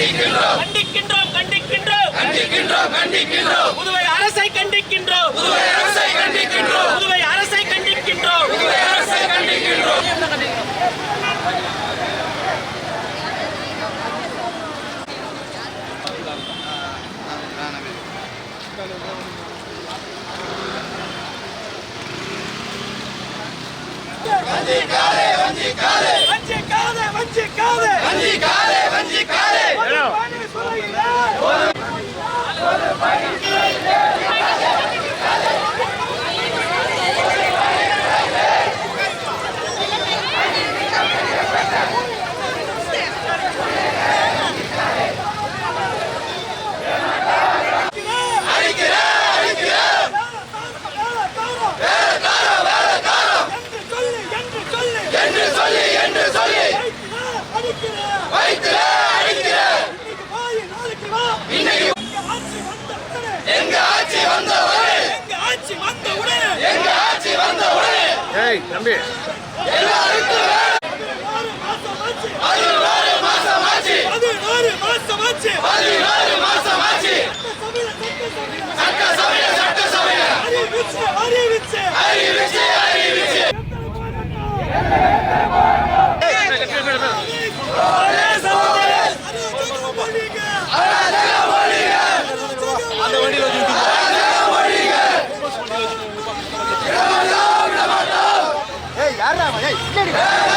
கண்டிக்கின்றோம். கண்டிக்கின்றோம் கண்டிக்கின்றோம். புதுவை அரசை கண்டிக்கின்றோம். புதுவை அரசை கண்டிக்கின்றோம். புதுவை அரசை கண்டிக்கின்றோம். புதுவை அரசை கண்டிக்கின்றோம். என்று சொல்லி வைத்திர அடிக்கிற இன்னைக்கு எங்க ஆட்சி வந்த உடனே எங்க ஆட்சி வந்த உடனே ஏய் தம்பி. எல்லாருக்கும் யாரா